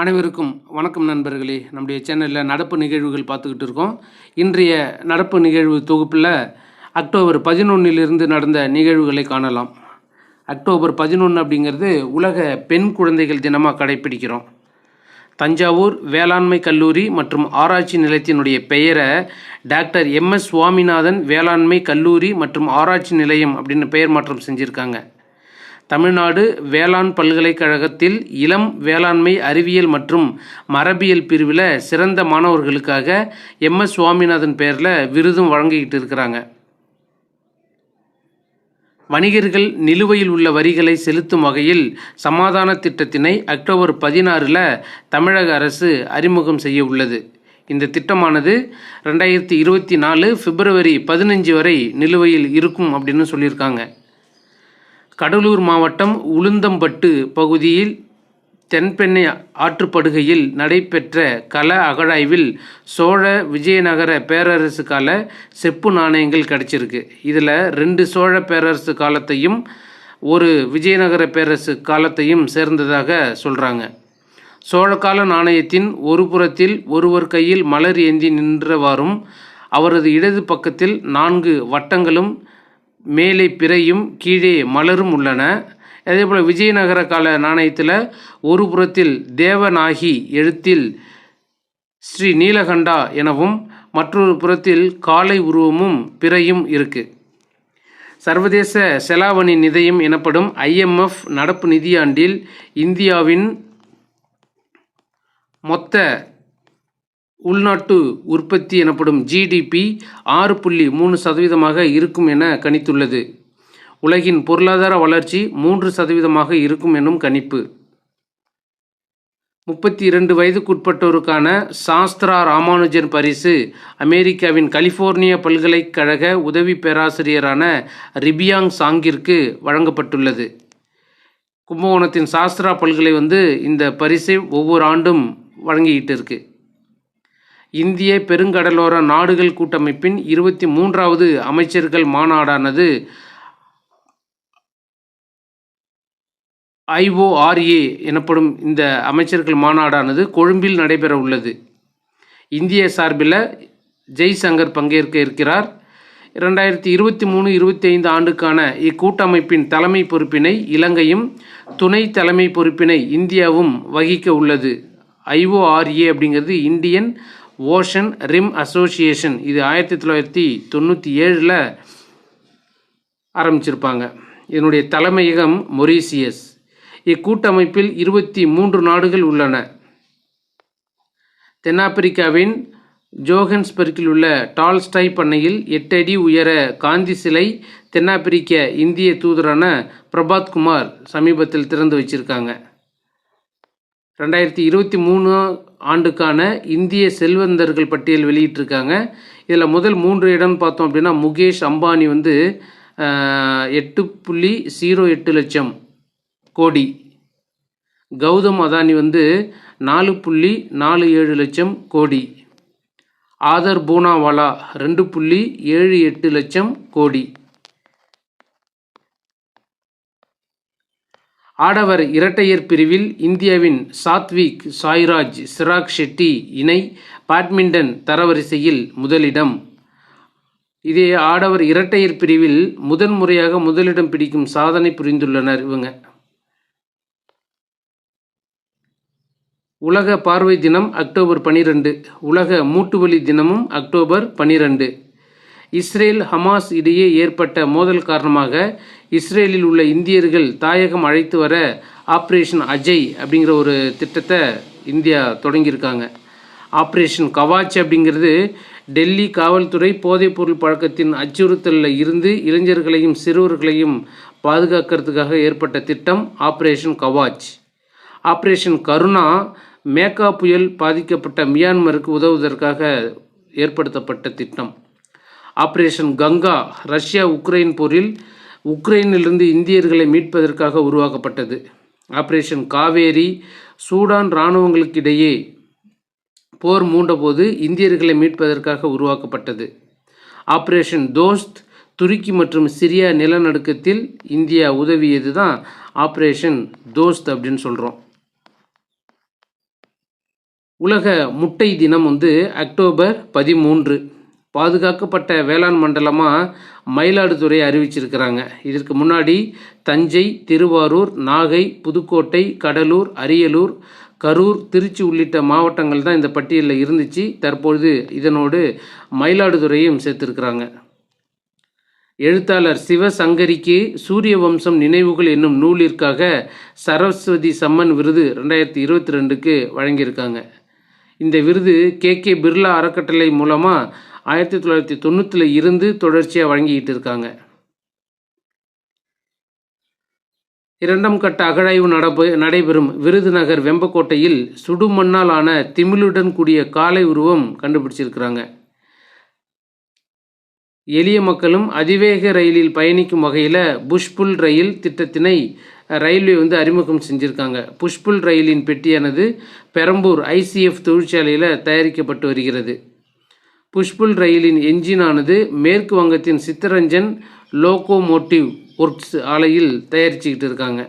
அனைவருக்கும் வணக்கம் நண்பர்களே. நம்முடைய சேனலில் நடப்பு நிகழ்வுகள் பார்த்துக்கிட்டு இருக்கோம். இன்றைய நடப்பு நிகழ்வு தொகுப்பில் அக்டோபர் பதினொன்னிலிருந்து நடந்த நிகழ்வுகளை காணலாம். அக்டோபர் பதினொன்று அப்படிங்கிறது உலக பெண் குழந்தைகள் தினமாக கடைப்பிடிக்கிறோம் தஞ்சாவூர் வேளாண்மை கல்லூரி மற்றும் ஆராய்ச்சி நிலையத்தினுடைய பெயரை டாக்டர் எம்எஸ் சுவாமிநாதன் வேளாண்மை கல்லூரி மற்றும் ஆராய்ச்சி நிலையம் அப்படின்னு பெயர் மாற்றம் செஞ்சுருக்காங்க. தமிழ்நாடு வேளாண் பல்கலைக்கழகத்தில் இளம் வேளாண்மை அறிவியல் மற்றும் மரபியல் பிரிவில் சிறந்த மாணவர்களுக்காக எம்எஸ் சுவாமிநாதன் பெயரில் விருதும் வழங்கிக்கிட்டு இருக்கிறாங்க. வணிகர்கள் நிலுவையில் உள்ள வரிகளை செலுத்தும் வகையில் சமாதான திட்டத்தினை அக்டோபர் பதினாறில் தமிழக அரசு அறிமுகம் செய்ய உள்ளது. இந்த திட்டமானது ரெண்டாயிரத்தி இருபத்தி நாலு பிப்ரவரி பதினஞ்சு வரை நிலுவையில் இருக்கும் அப்படின்னு சொல்லியிருக்காங்க. கடலூர் மாவட்டம் உளுந்தம்பட்டு பகுதியில் தென்பெண்ணை ஆற்றுப்படுகையில் நடைபெற்ற கல அகழாய்வில் சோழ விஜயநகர பேரரசு கால செப்பு நாணயங்கள் கிடச்சிருக்கு. இதில் ரெண்டு சோழ பேரரசு காலத்தையும் ஒரு விஜயநகர பேரரசு காலத்தையும் சேர்ந்ததாக சொல்கிறாங்க சோழகால நாணயத்தின் ஒரு புறத்தில் ஒருவர் கையில் மலர் ஏந்தி நின்றவாறும் அவரது இடது பக்கத்தில் நான்கு வட்டங்களும் மேலே பிறையும் கீழே மலரும் உள்ளன. அதே போல் விஜயநகர கால நாணயத்தில் ஒரு புறத்தில் தேவநாகி எழுத்தில் ஸ்ரீ நீலகண்டா எனவும் மற்றொரு புறத்தில் காலை உருவமும் பிறையும் இருக்குது சர்வதேச செலாவணி நிதியம் எனப்படும் ஐஎம்எஃப் நடப்பு நிதியாண்டில் இந்தியாவின் மொத்த உள்நாட்டு உற்பத்தி எனப்படும் ஜிடிபி ஆறு புள்ளி மூணு சதவீதமாக இருக்கும் என கணித்துள்ளது. உலகின் பொருளாதார வளர்ச்சி மூன்று சதவீதமாக இருக்கும் எனும் கணிப்பு. முப்பத்தி இரண்டு வயதுக்குட்பட்டோருக்கான சாஸ்திரா ராமானுஜன் பரிசு அமெரிக்காவின் கலிஃபோர்னியா பல்கலைக்கழக உதவி பேராசிரியரான ரிபியாங் சாங்கிற்கு வழங்கப்பட்டுள்ளது. கும்பகோணத்தின் சாஸ்திரா பல்கலை வந்து இந்த பரிசை ஒவ்வொரு ஆண்டும் வழங்கிக்கிட்டு இருக்குது இந்திய பெருங்கடலோர நாடுகள் கூட்டமைப்பின் இருபத்தி மூன்றாவது அமைச்சர்கள் மாநாடானது ஐஓஆர்ஏ எனப்படும் இந்த அமைச்சர்கள் மாநாடானது கொழும்பில் நடைபெற உள்ளது இந்திய சார்பில் ஜெய்சங்கர் பங்கேற்க இருக்கிறார். இரண்டாயிரத்தி இருபத்தி மூணு இருபத்தி ஐந்து ஆண்டுக்கான இக்கூட்டமைப்பின் தலைமை பொறுப்பினை இலங்கையும் துணை தலைமை பொறுப்பினை இந்தியாவும் வகிக்க உள்ளது. ஐஓஆர்ஏ அப்படிங்கிறது இந்தியன் ஓஷன் ரிம் அசோசியேஷன் இது ஆயிரத்தி தொள்ளாயிரத்தி தொண்ணூற்றி ஏழில் ஆரம்பிச்சிருப்பாங்க. இதனுடைய தலைமையகம் மொரீசியஸ். இக்கூட்டமைப்பில் இருபத்தி மூன்று நாடுகள் உள்ளன. தென்னாப்பிரிக்காவின் ஜோஹன்ஸ்பர்க்கில் உள்ள டால்ஸ்டாய் பண்ணையில் எட்டு அடி உயர காந்தி சிலை தென்னாப்பிரிக்க இந்திய தூதரான பிரபாத் குமார் சமீபத்தில் திறந்து வச்சிருக்காங்க. ரெண்டாயிரத்தி இருபத்தி மூணு ஆண்டுக்கான இந்திய செல்வந்தர்கள் பட்டியல் வெளியிட்டிருக்காங்க. இதில் முதல் மூன்று இடம் பார்த்தோம் அப்படின்னா முகேஷ் அம்பானி வந்து எட்டு புள்ளி ஜீரோ எட்டு லட்சம் கோடி. கௌதம் அதானி வந்து நாலு புள்ளி நாலு ஏழு லட்சம் கோடி. ஆதர் பூனாவாலா ரெண்டு புள்ளி ஏழு எட்டு லட்சம் கோடி. ஆடவர் இரட்டையர் பிரிவில் இந்தியாவின் சாத்விக் சாய்ராஜ் சிராக் ஷெட்டி இணை பேட்மிண்டன் தரவரிசையில் முதலிடம். இதே ஆடவர் இரட்டையர் பிரிவில் முதன்முறையாக முதலிடம் பிடிக்கும் சாதனை புரிந்துள்ளனர் இவங்க. உலக பார்வை தினம் அக்டோபர் பனிரெண்டு. உலக மூட்டுவலி தினமும் அக்டோபர் பனிரெண்டு. இஸ்ரேல் ஹமாஸ் இடையே ஏற்பட்ட மோதல் காரணமாக இஸ்ரேலில் உள்ள இந்தியர்கள் தாயகம் அழைத்து வர ஆப்ரேஷன் அஜய் அப்படிங்கிற ஒரு திட்டத்தை இந்தியா தொடங்கியிருக்காங்க. ஆப்ரேஷன் கவாச் அப்படிங்கிறது டெல்லி காவல்துறை போதைப்பொருள் பழக்கத்தின் அச்சுறுத்தலில் இருந்து இளைஞர்களையும் சிறுவர்களையும் பாதுகாக்கிறதுக்காக ஏற்பட்ட திட்டம் ஆப்ரேஷன் கவாச். ஆப்ரேஷன் கருணா மேக்கா புயல் பாதிக்கப்பட்ட மியான்மருக்கு உதவுவதற்காக ஏற்படுத்தப்பட்ட திட்டம். ஆப்ரேஷன் கங்கா ரஷ்யா உக்ரைன் போரில் உக்ரைனிலிருந்து இந்தியர்களை மீட்பதற்காக உருவாக்கப்பட்டது. ஆப்ரேஷன் காவேரி சூடான் இராணுவங்களுக்கிடையே போர் மூண்டபோது இந்தியர்களை மீட்பதற்காக உருவாக்கப்பட்டது. ஆப்ரேஷன் தோஸ்த் துருக்கி மற்றும் சிரியா நிலநடுக்கத்தில் இந்தியா உதவியது தான் ஆப்ரேஷன் தோஸ்த் அப்படின்னு சொல்கிறோம் உலக முட்டை தினம் வந்து அக்டோபர் பதிமூன்று. பாதுகாக்கப்பட்ட வேளாண் மண்டலமாக மயிலாடுதுறை அறிவிச்சிருக்கிறாங்க. இதற்கு முன்னாடி தஞ்சை திருவாரூர் நாகை புதுக்கோட்டை கடலூர் அரியலூர் கரூர் திருச்சி உள்ளிட்ட மாவட்டங்கள் தான் இந்த பட்டியலில் இருந்துச்சு. தற்பொழுது இதனோடு மயிலாடுதுறையும் சேர்த்துருக்குறாங்க. எழுத்தாளர் சிவசங்கரிக்கு சூரிய வம்சம் நினைவுகள் என்னும் நூலிற்காக சரஸ்வதி சம்மன் விருது ரெண்டாயிரத்தி இருபத்தி ரெண்டுக்கு வழங்கியிருக்காங்க. இந்த விருது கே கே பிர்லா அறக்கட்டளை மூலமாக ஆயிரத்தி தொள்ளாயிரத்தி தொண்ணூற்றில் இருந்து தொடர்ச்சியாக வழங்கிக்கிட்டு இருக்காங்க இரண்டாம் கட்ட அகழாய்வு நடப்பு நடைபெறும் விருதுநகர் வெம்பக்கோட்டையில் சுடுமண்ணால் ஆன திமிழுடன் கூடிய காலை உருவம் கண்டுபிடிச்சிருக்கிறாங்க. எளிய மக்களும் அதிவேக ரயிலில் பயணிக்கும் வகையில் புஷ்புல் ரயில் திட்டத்தினை ரயில்வே வந்து அறிமுகம் செஞ்சுருக்காங்க. புஷ்புல் ரயிலின் பெட்டியானது பெரம்பூர் ஐசிஎஃப் தொழிற்சாலையில் தயாரிக்கப்பட்டு வருகிறது. புஷ்புல் ரயிலின் என்ஜினானது மேற்கு வங்கத்தின் சித்தரஞ்சன் லோகோமோட்டிவ் ஒர்க்ஸ் ஆலையில் தயாரிச்சுக்கிட்டு இருக்காங்க.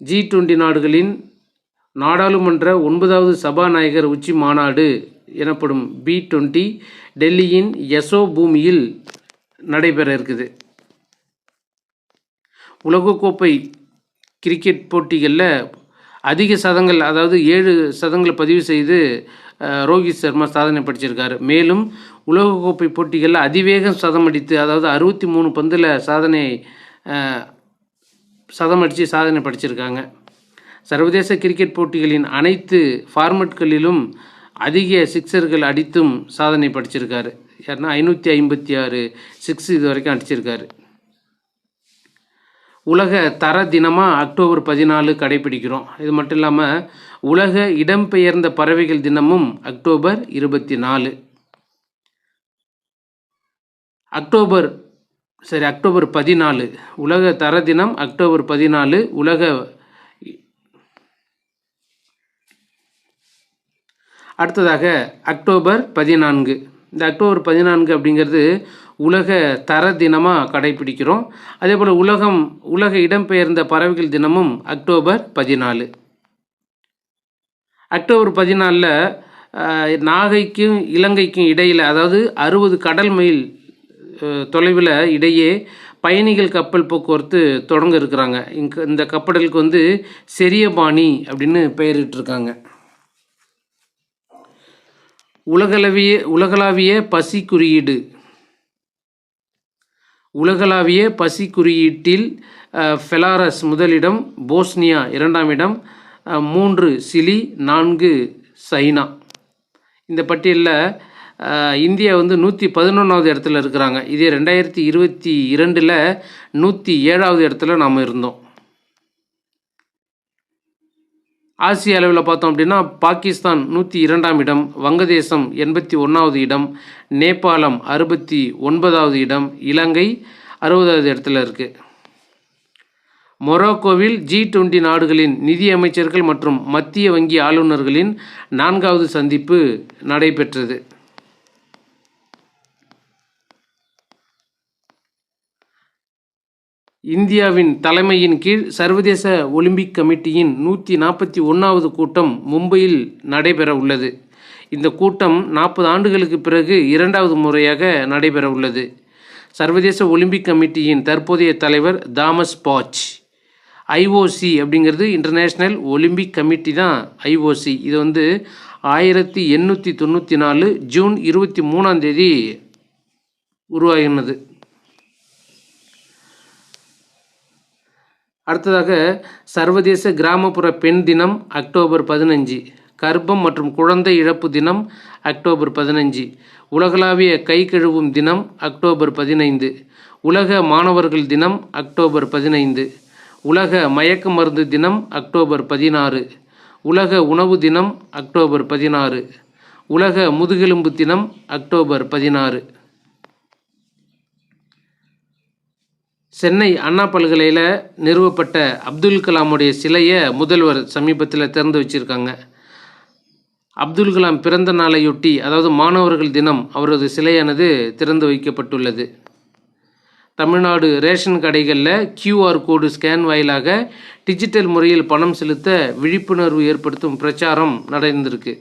ஜி டுவெண்ட்டி நாடுகளின் நாடாளுமன்ற ஒன்பதாவது சபாநாயகர் உச்சி மாநாடு எனப்படும் பி டுவெண்ட்டி டெல்லியின் யசோ பூமியில் நடைபெற இருக்குது. உலகக்கோப்பை கிரிக்கெட் போட்டிகளில் அதிக சதங்கள் அதாவது ஏழு சதங்களை பதிவு செய்து ரோஹித் சர்மா சாதனை படிச்சிருக்காரு. மேலும் உலகக்கோப்பை போட்டிகளில் அதிவேகம் சதம் அடித்து அதாவது அறுபத்தி மூணு பந்தில் சாதனை சதம் அடித்து சாதனை படிச்சிருக்காங்க. சர்வதேச கிரிக்கெட் போட்டிகளின் அனைத்து ஃபார்மட்களிலும் அதிக சிக்ஸர்கள் அடித்தும் சாதனை படிச்சிருக்காரு. யாருன்னா ஐநூற்றி ஐம்பத்தி ஆறு சிக்ஸ் இது வரைக்கும் அடிச்சிருக்காரு. உலக தர தினமாக அக்டோபர் பதினாலு கடைபிடிக்கிறோம். இது மட்டும் இல்லாமல் உலக இடம்பெயர்ந்த பறவைகள் தினமும் அக்டோபர் இருபத்தி நாலு அக்டோபர் சரி அக்டோபர் பதினாலு. உலக தர தினம் அக்டோபர் பதினாலு. உலக அடுத்ததாக அக்டோபர் பதினான்கு. இந்த அக்டோபர் பதினான்கு அப்படிங்கிறது உலக தர தினமாக கடைபிடிக்கிறோம். அதே போல் உலகம் உலக இடம்பெயர்ந்த பறவைகள் தினமும் அக்டோபர் பதினாலு. அக்டோபர் பதினாலில் நாகைக்கும் இலங்கைக்கும் இடையில் அதாவது அறுபது கடல் மைல் தொலைவில் இடையே பயணிகள் கப்பல் போக்குவரத்து தொடங்க இருக்கிறாங்க. இங்க இந்த கப்பலுக்கு வந்து செரியபாணி அப்படின்னு பெயரிட்டிருக்காங்க. உலகளவிய உலகளாவிய பசி குறியீடு உலகளாவிய பசி குறியீட்டில் ஃபெலாரஸ் முதலிடம் போஸ்னியா இரண்டாம் இடம் மூன்று சிலி நான்கு சைனா. இந்த பட்டியலில் இந்தியா வந்து நூற்றி பதினொன்றாவது இடத்துல இருக்கிறாங்க. இதே ரெண்டாயிரத்தி இருபத்தி இரண்டில் நூற்றி ஏழாவது இடத்துல நாம் இருந்தோம். ஆசிய அளவில் பார்த்தோம் அப்படின்னா பாகிஸ்தான் நூற்றி இரண்டாம் இடம் வங்கதேசம் எண்பத்தி ஒன்றாவது இடம் நேபாளம் அறுபத்தி ஒன்பதாவது இடம் இலங்கை அறுபதாவது இடத்துல இருக்குது மொரோக்கோவில் ஜி டுவெண்ட்டி நாடுகளின் நிதி அமைச்சர்கள் மற்றும் மத்திய வங்கி ஆளுநர்களின் நான்காவது சந்திப்பு நடைபெற்றது. இந்தியாவின் தலைமையின் கீழ் சர்வதேச ஒலிம்பிக் கமிட்டியின் நூற்றி நாற்பத்தி ஒன்றாவது கூட்டம் மும்பையில் நடைபெற உள்ளது. இந்த கூட்டம் நாற்பது ஆண்டுகளுக்கு பிறகு இரண்டாவது முறையாக நடைபெற உள்ளது. சர்வதேச ஒலிம்பிக் கமிட்டியின் தற்போதைய தலைவர் தாமஸ் பாச். ஐஓசி அப்படிங்கிறது இன்டர்நேஷ்னல் ஒலிம்பிக் கமிட்டி தான் ஐஓசி. இது வந்து ஆயிரத்தி எண்ணூற்றி தொண்ணூற்றி நாலு ஜூன் இருபத்தி மூணாம் தேதி உருவாகினது. அடுத்ததாக சர்வதேச கிராமப்புற பெண் தினம் அக்டோபர் பதினஞ்சு கர்ப்பம் மற்றும் குழந்தை இழப்பு தினம் அக்டோபர் பதினஞ்சு உலகளாவிய கை கழுவும் தினம் அக்டோபர் பதினைந்து உலக மாணவர்கள் தினம் அக்டோபர் பதினைந்து உலக மயக்க மருந்து தினம் அக்டோபர் பதினாறு. உலக உணவு தினம் அக்டோபர் பதினாறு. உலக முதுகெலும்பு தினம் அக்டோபர் பதினாறு. சென்னை அண்ணா பல்கலையில் நிறுவப்பட்ட அப்துல் கலாமுடைய சிலையை முதல்வர் சமீபத்தில் திறந்து வச்சிருக்காங்க. அப்துல் கலாம் பிறந்த நாளையொட்டி அதாவது மாணவர்கள் தினம் அவரது சிலையானது திறந்து வைக்கப்பட்டுள்ளது. தமிழ்நாடு ரேஷன் கடைகளில் கியூஆர் கோடு ஸ்கேன் வாயிலாக டிஜிட்டல் முறையில் பணம் செலுத்த விழிப்புணர்வு ஏற்படுத்தும் பிரச்சாரம் நடந்திருக்கு.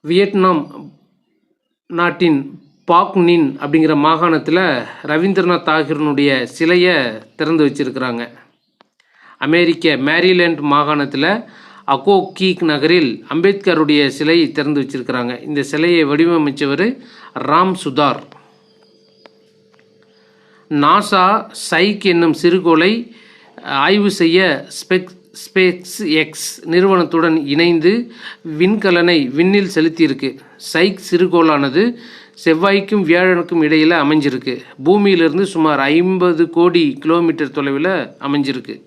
வியட்நாம் நாட்டின் பாக்னின் அப்படிங்கிற மாகாணத்தில் ரவீந்திரநாத் தாகூரினுடைய சிலையை திறந்து வச்சிருக்கிறாங்க. அமெரிக்க மேரிலேண்ட் மாகாணத்தில் அகோகீக் நகரில் அம்பேத்கருடைய சிலை திறந்து வச்சிருக்கிறாங்க. இந்த சிலையை வடிவமைச்சவர் ராம் சுதார். நாசா சைக் என்னும் சிறுகோளை ஆய்வு செய்ய ஸ்பெக் ஸ்பேக்ஸ் எக்ஸ் நிறுவனத்துடன் இணைந்து விண்கலனை விண்ணில் செலுத்தியிருக்கு. சைக் சிறுகோளானது செவ்வாய்க்கும் வியாழனுக்கும் இடையில் அமைஞ்சிருக்கு. பூமியிலிருந்து சுமார் ஐம்பது கோடி கிலோமீட்டர் தொலைவில் அமைஞ்சிருக்கு.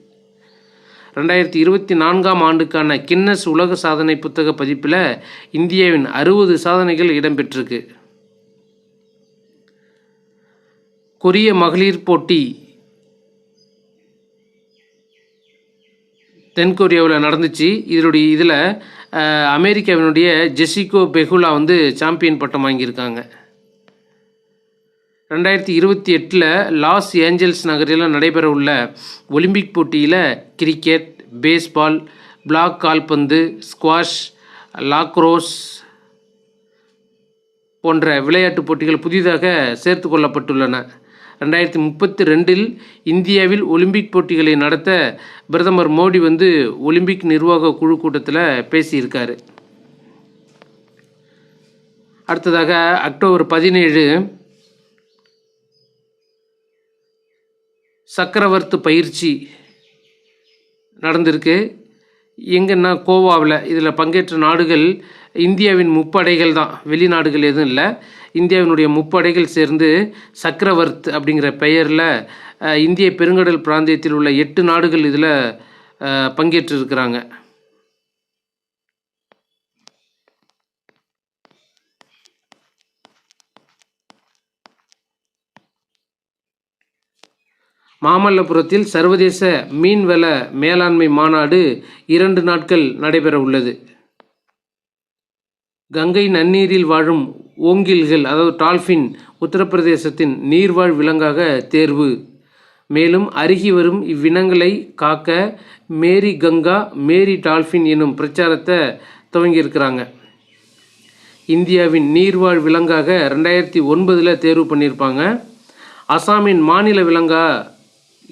ரெண்டாயிரத்தி இருபத்தி நான்காம் ஆண்டுக்கான கின்னஸ் உலக சாதனை புத்தக பதிப்பில் இந்தியாவின் அறுபது சாதனைகள் இடம்பெற்றிருக்கு. கொரிய மகளிர் போட்டி தென்கொரியாவில் நடந்துச்சு. இதனுடைய இதில் அமெரிக்காவினுடைய ஜெசிகோ பெகுலா வந்து சாம்பியன் பட்டம் வாங்கியிருக்காங்க. ரெண்டாயிரத்தி இருபத்தி எட்டில் லாஸ் ஏஞ்சல்ஸ் நகரில் நடைபெற உள்ள ஒலிம்பிக் போட்டியில் கிரிக்கெட் பேஸ்பால் பிளாக் கால்பந்து ஸ்குவாஷ் லாக்ரோஸ் போன்ற விளையாட்டுப் போட்டிகள் புதிதாக சேர்த்து கொள்ளப்பட்டுள்ளன. ரெண்டாயிரத்தி முப்பத்தி ரெண்டில் இந்தியாவில் ஒலிம்பிக் போட்டிகளை நடத்த பிரதமர் மோடி வந்து ஒலிம்பிக் நிர்வாக குழு கூட்டத்தில் பேசியிருக்காரு. அடுத்ததாக அக்டோபர் பதினேழு சக்கரவர்த்து பயிற்சி நடந்திருக்கு. எங்கன்னா கோவாவில் இதில் பங்கேற்ற நாடுகள் இந்தியாவின் முப்படைகள் தான். வெளிநாடுகள் எதுவும் இல்லை. இந்தியாவினுடைய முப்படைகள் சேர்ந்து சக்கரவர்த் அப்படிங்கிற பெயரில் இந்திய பெருங்கடல் பிராந்தியத்தில் உள்ள எட்டு நாடுகள் இதில் பங்கேற்றிருக்கிறாங்க. மாமல்லபுரத்தில் சர்வதேச மீன்வள மேலாண்மை மாநாடு இரண்டு நாட்கள் நடைபெற உள்ளது. கங்கை நன்னீரில் வாழும் ஓங்கில்கள் அதாவது டால்ஃபின் உத்தரப்பிரதேசத்தின் நீர்வாழ் விலங்காக தேர்வு. மேலும் அருகி வரும் இவ்வினங்களை காக்க மேரி கங்கா மேரி டால்ஃபின் எனும் பிரச்சாரத்தை துவங்கியிருக்கிறாங்க. இந்தியாவின் நீர்வாழ் விலங்காக ரெண்டாயிரத்தி ஒன்பதில் தேர்வு பண்ணியிருப்பாங்க. அசாமின் மாநில விலங்காக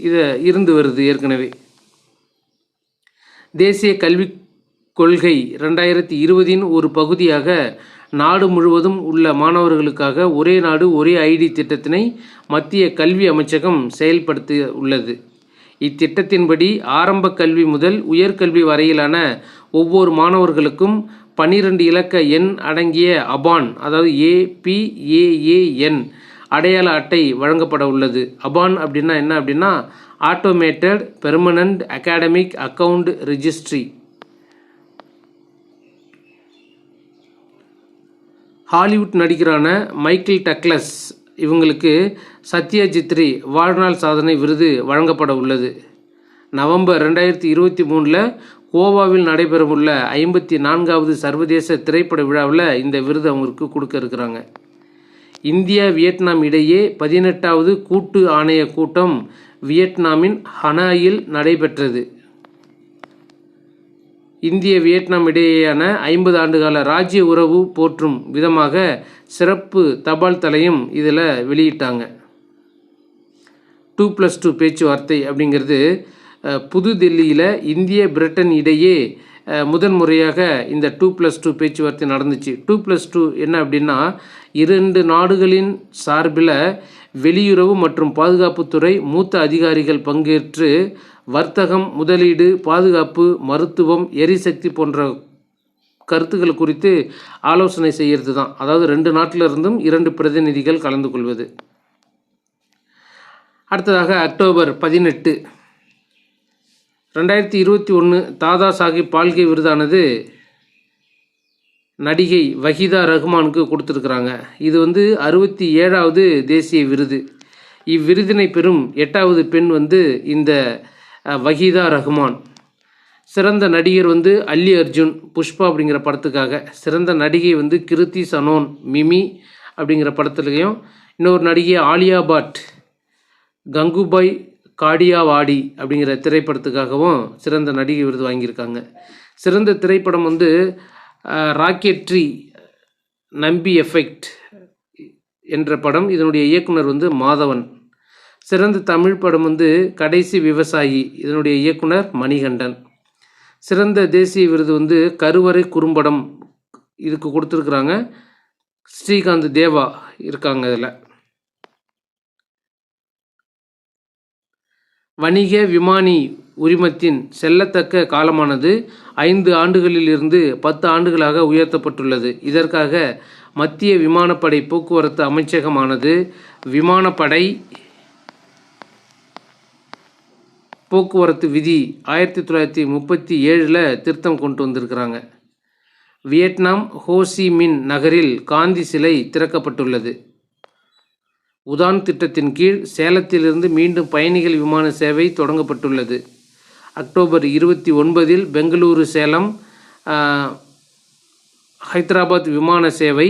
இதை இருந்து வருது ஏற்கனவே. தேசிய கல்விக் கொள்கை ரெண்டாயிரத்தி இருபதின் ஒரு பகுதியாக நாடு முழுவதும் உள்ள மாணவர்களுக்காக ஒரே நாடு ஒரே ஐடி திட்டத்தினை மத்திய கல்வி அமைச்சகம் செயல்படுத்தி உள்ளது. இத்திட்டத்தின்படி ஆரம்ப கல்வி முதல் உயர்கல்வி வரையிலான ஒவ்வொரு மாணவர்களுக்கும் பன்னிரண்டு இலக்க எண் அடங்கிய அபான் அதாவது ஏபிஏஏஎன் அடையாள அட்டை வழங்கப்பட உள்ளது. அபான் அப்படின்னா என்ன அப்படின்னா automated permanent academic account registry Hollywood நடிகரான Michael Douglas இவங்களுக்கு சத்யஜித்ரி வாழ்நாள் சாதனை விருது வழங்கப்பட உள்ளது. நவம்பர் ரெண்டாயிரத்தி இருபத்தி மூணில் கோவாவில் நடைபெறவுள்ள ஐம்பத்தி நான்காவது சர்வதேச திரைப்பட விழாவில் இந்த விருது அவங்களுக்கு கொடுக்க இருக்கிறாங்க. இந்தியா வியட்நாம் இடையே பதினெட்டாவது கூட்டு ஆணைய கூட்டம் வியட்நாமின் ஹனாயில் நடைபெற்றது. இந்திய வியட்நாம் இடையேயான ஐம்பது ஆண்டுகால ராஜ்ய உறவு போற்றும் விதமாக சிறப்பு தபால் தலையும் இதில் வெளியிட்டாங்க. டூ ப்ளஸ் டூ பேச்சுவார்த்தை அப்படிங்கிறது புதுதில்லியில் இந்திய பிரிட்டன் இடையே முதன் முறையாக இந்த டூ ப்ளஸ் டூ பேச்சுவார்த்தை நடந்துச்சு. டூ ப்ளஸ் டூ என்ன அப்படின்னா இரண்டு நாடுகளின் சார்பில் வெளியுறவு மற்றும் பாதுகாப்புத்துறை மூத்த அதிகாரிகள் பங்கேற்று வர்த்தகம் முதலீடு பாதுகாப்பு மருத்துவம் எரிசக்தி போன்ற கருத்துக்கள் குறித்து ஆலோசனை செய்கிறது தான் அதாவது ரெண்டு நாட்டிலிருந்தும் இரண்டு பிரதிநிதிகள் கலந்து கொள்வது. அடுத்ததாக அக்டோபர் பதினெட்டு. ரெண்டாயிரத்தி இருபத்தி ஒன்று தாதா சாஹிப் பால்கே விருதானது நடிகை வஹீதா ரஹ்மானுக்கு கொடுத்துருக்குறாங்க. இது வந்து அறுபத்தி ஏழாவது தேசிய விருது. இவ்விருதினை பெறும் எட்டாவது பெண் வந்து இந்த வஹீதா ரஹ்மான் சிறந்த நடிகர் வந்து அல்லி அர்ஜுன் புஷ்பா அப்படிங்கிற படத்துக்காக. சிறந்த நடிகை வந்து கிருத்தி சனோன் மிமி அப்படிங்கிற படத்துலையும். இன்னொரு நடிகை ஆலியா பட் கங்குபாய் காடியாவாடி அப்படிங்கிற திரைப்படத்துக்காகவும் சிறந்த நடிகை விருது வாங்கியிருக்காங்க. சிறந்த திரைப்படம் வந்து ராக்கெட்ரி நம்பி எஃபெக்ட் என்ற படம். இதனுடைய இயக்குனர் வந்து மாதவன். சிறந்த தமிழ் படம் வந்து கடைசி விவசாயி. இதனுடைய இயக்குனர் மணிகண்டன். சிறந்த தேசிய விருது வந்து கருவறை குறும்படம் இதுக்கு கொடுத்துருக்குறாங்க. ஸ்ரீகாந்த் தேவா இருக்காங்க இதில் வணிக விமானி உரிமத்தின் செல்லத்தக்க காலமானது. ஐந்து ஆண்டுகளிலிருந்து பத்து ஆண்டுகளாக உயர்த்தப்பட்டுள்ளது. இதற்காக மத்திய விமானப்படை போக்குவரத்து அமைச்சகமானது விமானப்படை போக்குவரத்து விதி ஆயிரத்தி தொள்ளாயிரத்தி முப்பத்தி ஏழில் திருத்தம் கொண்டு வந்திருக்கிறாங்க. வியட்நாம் ஹோசி மின் நகரில் காந்தி சிலை திறக்கப்பட்டுள்ளது. உதான் திட்டத்தின் கீழ் சேலத்திலிருந்து மீண்டும் பயணிகள் விமான சேவை தொடங்கப்பட்டுள்ளது. அக்டோபர் இருபத்தி ஒன்பதில் பெங்களூரு சேலம் ஹைதராபாத் விமான சேவை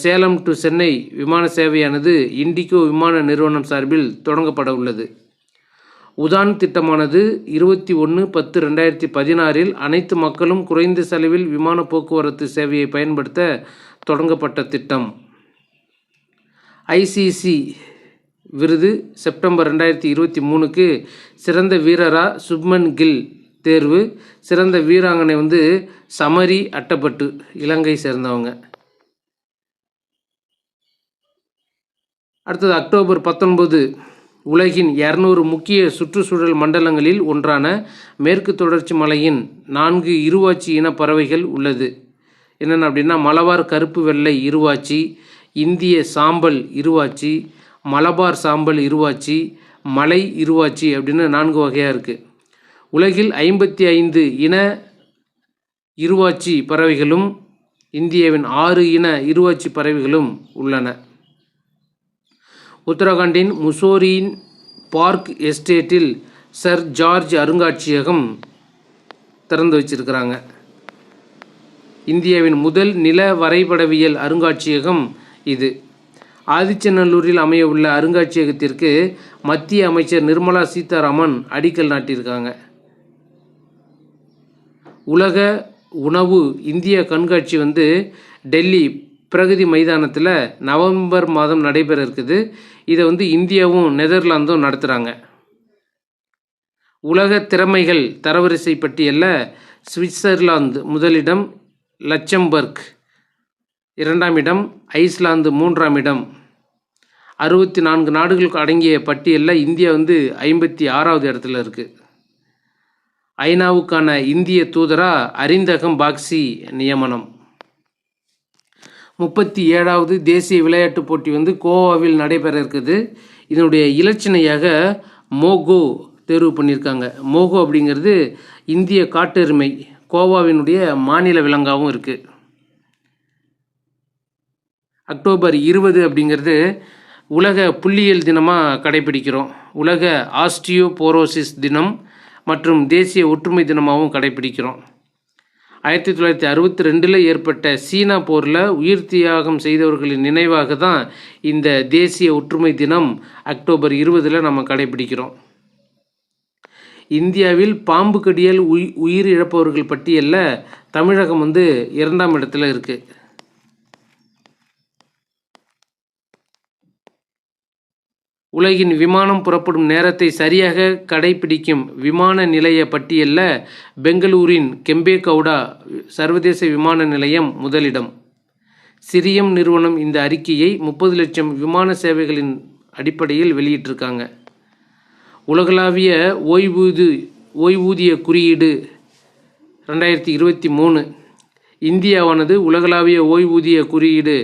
சேலம் டு சென்னை விமான சேவையானது இண்டிகோ விமான நிறுவனம் சார்பில் தொடங்கப்பட உள்ளது. உதான் திட்டமானது இருபத்தி ஒன்று பத்து ரெண்டாயிரத்தி பதினாறில் அனைத்து மக்களும் குறைந்த செலவில் விமான போக்குவரத்து சேவையை பயன்படுத்த தொடங்கப்பட்ட திட்டம். ஐசிசி விருது செப்டம்பர் ரெண்டாயிரத்தி இருபத்தி மூணுக்கு சிறந்த வீரரா சுப்மன் கில் தேர்வு. சிறந்த வீராங்கனை வந்து சமரி அட்டப்பட்டு இலங்கை சேர்ந்தவங்க. அடுத்தது அக்டோபர் பத்தொன்பது உலகின் இரநூறு முக்கிய சுற்றுச்சூழல் மண்டலங்களில் ஒன்றான மேற்கு தொடர்ச்சி மலையின் நான்கு இருவாச்சி இன பறவைகள் உள்ளது. என்னென்ன அப்படின்னா மலவார் கருப்பு வெள்ளை இருவாச்சி இந்திய சாம்பல் இருவாச்சி மலபார் சாம்பல் இருவாச்சி மலை இருவாச்சி அப்படின்னு நான்கு வகையாக இருக்குது உலகில் ஐம்பத்தி ஐந்து இன இருவாச்சி பறவைகளும் இந்தியாவின் ஆறு இன இருவாச்சி பறவைகளும் உள்ளன. உத்தரகாண்டின் முசோரியின் பார்க் எஸ்டேட்டில் சர் ஜார்ஜ் அருங்காட்சியகம் திறந்து வச்சிருக்கிறாங்க. இந்தியாவின் முதல் நில வரைபடவியல் அருங்காட்சியகம் இது. ஆதிச்சநல்லூரில் அமைய உள்ள அருங்காட்சியகத்திற்கு மத்திய அமைச்சர் நிர்மலா சீதாராமன் அடிக்கல் நாட்டியிருக்காங்க. உலக உணவு இந்திய கண்காட்சி வந்து டெல்லி பிரகதி மைதானத்தில் நவம்பர் மாதம் நடைபெற இருக்குது. இதை வந்து இந்தியாவும் நெதர்லாந்தும் நடத்துகிறாங்க உலக திறமைகள் தரவரிசை பட்டியலில் சுவிட்சர்லாந்து முதலிடம் லட்சம்பர்க் இரண்டாம் இடம் ஐஸ்லாந்து மூன்றாம் இடம். அறுபத்தி நான்கு நாடுகளுக்கு அடங்கிய பட்டியலில் இந்தியா வந்து ஐம்பத்தி ஆறாவது இடத்துல இருக்குது ஐநாவுக்கான இந்திய தூதராக அரிந்தகம் பாக்ஸி நியமனம். முப்பத்தி ஏழாவது தேசிய விளையாட்டுப் போட்டி வந்து கோவாவில் நடைபெற இருக்குது. இதனுடைய இலச்சினையாக மோகோ தேர்வு பண்ணியிருக்காங்க. மோகோ அப்படிங்கிறது இந்திய காட்டெருமை கோவாவினுடைய மாநில விலங்காகவும் இருக்குது அக்டோபர் இருபது அப்படிங்கிறது உலக புள்ளியியல் தினமாக கடைபிடிக்கிறோம். உலக ஆஸ்டியோபோரோசிஸ் தினம் மற்றும் தேசிய ஒற்றுமை தினமாகவும் கடைபிடிக்கிறோம். ஆயிரத்தி தொள்ளாயிரத்தி அறுபத்தி ரெண்டில் ஏற்பட்ட சீனா போரில் உயிர் தியாகம் செய்தவர்களின் நினைவாக தான் இந்த தேசிய ஒற்றுமை தினம் அக்டோபர் இருபதில் நம்ம கடைபிடிக்கிறோம். இந்தியாவில் பாம்பு கடியால் உயிர் இழப்பவர்கள் பட்டியலில் தமிழகம் வந்து இரண்டாம் இடத்துல இருக்குது உலகின் விமானம் புறப்படும் நேரத்தை சரியாக கடைபிடிக்கும் விமான நிலைய பட்டியலில் பெங்களூரின் கெம்பே கவுடா சர்வதேச விமான நிலையம் முதலிடம். சிரியம் நிறுவனம் இந்த அறிக்கையை முப்பது லட்சம் விமான சேவைகளின் அடிப்படையில் வெளியிட்டிருக்காங்க. உலகளாவிய ஓய்வூது ஓய்வூதிய குறியீடு ரெண்டாயிரத்தி இருபத்தி மூணு. இந்தியாவானது உலகளாவிய ஓய்வூதிய குறியீடு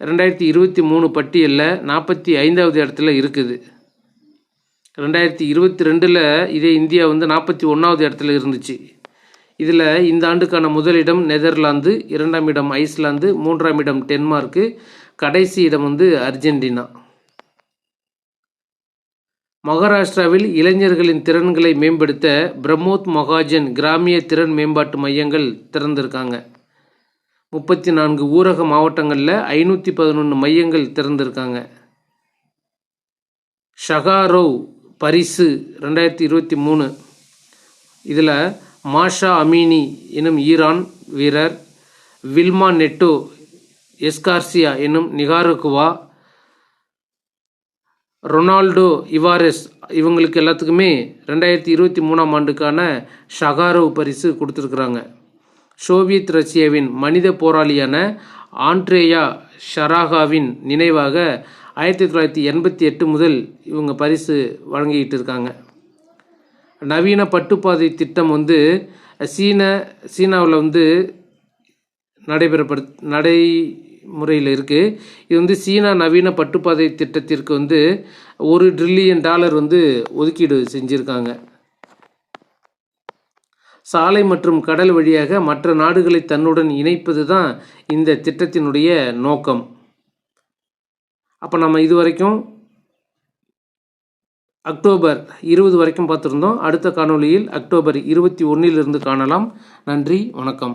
ரெண்டாயிரத்தி இருபத்தி மூணு பட்டியலில் நாற்பத்தி ஐந்தாவது இடத்துல இருக்குது. ரெண்டாயிரத்தி இருபத்தி ரெண்டில் இதே இந்தியா வந்து நாற்பத்தி ஒன்றாவது இடத்துல இருந்துச்சு. இதில் இந்த ஆண்டுக்கான முதலிடம் நெதர்லாந்து இரண்டாம் இடம் ஐஸ்லாந்து மூன்றாம் இடம் டென்மார்க்கு கடைசி இடம் வந்து அர்ஜென்டினா. மகாராஷ்டிராவில் இளைஞர்களின் திறன்களை மேம்படுத்த பிரமோத் மகாஜன் கிராமிய திறன் மேம்பாட்டு மையங்கள் திறந்திருக்காங்க. முப்பத்தி நான்கு ஊரக மாவட்டங்களில் ஐநூற்றி பதினொன்று மையங்கள் திறந்திருக்காங்க. ஷகாரோவ் பரிசு ரெண்டாயிரத்தி இருபத்தி மூணு. இதில் மாஷா அமீனி எனும் ஈரான் வீரர் வில்மா நெட்டோ எஸ்கார்சியா எனும் நிகாரகுவா ரொனால்டோ இவாரெஸ் இவங்களுக்கு எல்லாத்துக்குமே ரெண்டாயிரத்தி இருபத்தி மூணாம் ஆண்டுக்கான ஷகாரோவ் பரிசு கொடுத்துருக்குறாங்க. சோவியத் ரஷ்யாவின் மனித போராளியான ஆண்ட்ரேயா ஷராகாவின் நினைவாக ஆயிரத்தி தொள்ளாயிரத்தி எண்பத்தி எட்டு முதல் இவங்க பரிசு வழங்கிக்கிட்டு இருக்காங்க. நவீன பட்டுப்பாதை திட்டம் வந்து சீன சீனாவில் வந்து நடைபெறப்படு நடைமுறையில் இருக்குது இது வந்து சீனா நவீன பட்டுப்பாதை திட்டத்திற்கு வந்து ஒரு ட்ரில்லியன் டாலர் வந்து ஒதுக்கீடு செஞ்சுருக்காங்க. சாலை மற்றும் கடல் வழியாக மற்ற நாடுகளை தன்னுடன் இணைப்பது தான் இந்த திட்டத்தினுடைய நோக்கம். அப்போ நம்ம இது வரைக்கும் அக்டோபர் இருபது வரைக்கும் பார்த்துருந்தோம். அடுத்த காணொளியில் அக்டோபர் இருபத்தி ஒன்றிலிருந்து காணலாம். நன்றி வணக்கம்.